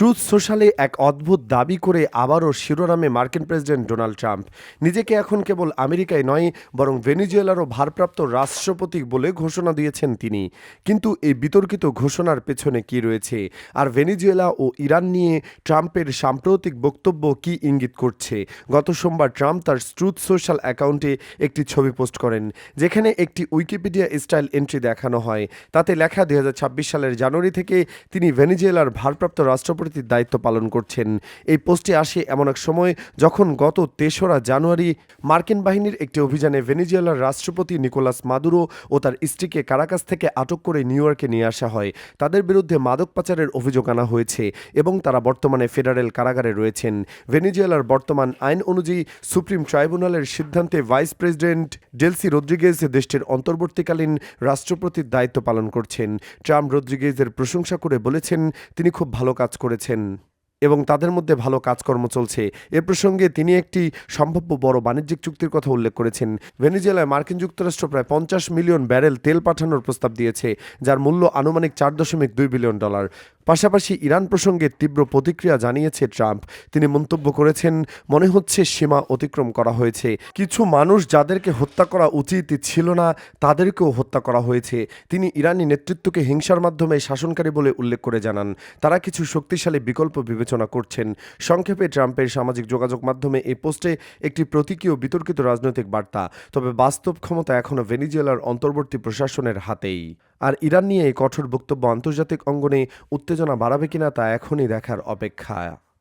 Truth সোশ্যালে এক অদ্ভুত দাবি করে আবারও শিরোনামে মার্কিন প্রেসিডেন্ট ডোনাল্ড ট্রাম্প। নিজেকে এখন কেবল আমেরিকায় নয়, বরং ভেনিজুয়েলারও ভারপ্রাপ্ত রাষ্ট্রপতি বলে ঘোষণা দিয়েছেন তিনি। কিন্তু এই বিতর্কিত ঘোষণার পেছনে কি রয়েছে? আর ভেনিজুয়েলা ও ইরান নিয়ে ট্রাম্পের সাম্প্রতিক বক্তব্য কি ইঙ্গিত করছে? গত সোমবার ট্রাম্প তার ট্রুথ সোশ্যাল অ্যাকাউন্টে একটি ছবি পোস্ট করেন, যেখানে একটি উইকিপিডিয়া স্টাইল এন্ট্রি দেখানো হয়। তাতে লেখা দুই হাজার ছাব্বিশ সালের জানুয়ারি থেকে তিনি ভেনিজুয়েলার ভারপ্রাপ্ত রাষ্ট্রপতির দায়িত্ব পালন করছেন। এই পোস্টে আসে এমন এক সময় যখন গত তেসরা জানুয়ারি মার্কিন বাহিনীর একটি অভিযানে ভেনিজুয়েলার রাষ্ট্রপতি নিকোলাস মাদুরো ও তার স্ত্রীকে কারাকাস থেকে আটক করে নিউ ইয়র্কে নিয়ে আসা হয়। তাদের বিরুদ্ধে মাদক পাচারের অভিযোগ আনা হয়েছে এবং তারা বর্তমানে ফেডারেল কারাগারে রয়েছেন। ভেনিজুয়েলার বর্তমান আইন অনুযায়ী সুপ্রিম ট্রাইব্যুনালের সিদ্ধান্তে ভাইস প্রেসিডেন্ট ডেলসি রদ্রিগেজ দেশটির অন্তর্বর্তীকালীন রাষ্ট্রপতির দায়িত্ব পালন করছেন। ট্রাম্প রদ্রিগেজের প্রশংসা করে বলেছেন, তিনি খুব ভালো কাজ করেছেন। এবং তাদের মধ্যে ভালো কাজকর্ম চলছে। এ প্রসঙ্গে তিনি একটি সম্ভাব্য বড় বাণিজ্যিক চুক্তির কথা উল্লেখ করেছেন। ভেনিজুয়েলায় মার্কিন যুক্তরাষ্ট্র প্রায় পঞ্চাশ মিলিয়ন ব্যারেল তেল পাঠানোর প্রস্তাব দিয়েছে, যার মূল্য আনুমানিক চার দশমিক দুই বিলিয়ন ডলার। পাশাপাশি ইরান প্রসঙ্গে তীব্র প্রতিক্রিয়া জানিয়েছে ট্রাম্প। তিনি মন্তব্য করেছেন, মনে হচ্ছে সীমা অতিক্রম করা হয়েছে। কিছু মানুষ যাদেরকে হত্যা করা উচিত ছিল না, তাদেরকেও হত্যা করা হয়েছে। তিনি ইরানি নেতৃত্বকে হিংসার মাধ্যমে শাসনকারী বলে উল্লেখ করে জানান। তারা কিছু শক্তিশালী বিকল্প বিবেচনা করছেন। সংক্ষেপে ট্রাম্পের সামাজিক যোগাযোগ মাধ্যমে এই পোস্টে একটি প্রতীকী ও বিতর্কিত রাজনৈতিক বার্তা, তবে বাস্তব ক্ষমতা এখনও ভেনিজুয়েলার অন্তর্বর্তী প্রশাসনের হাতেই। আর ইরান নিয়ে কঠোর বক্তব্য আন্তর্জাতিক অঙ্গনে উত্তেজনা বাড়াবে কিনা তা এখনই দেখার অপেক্ষা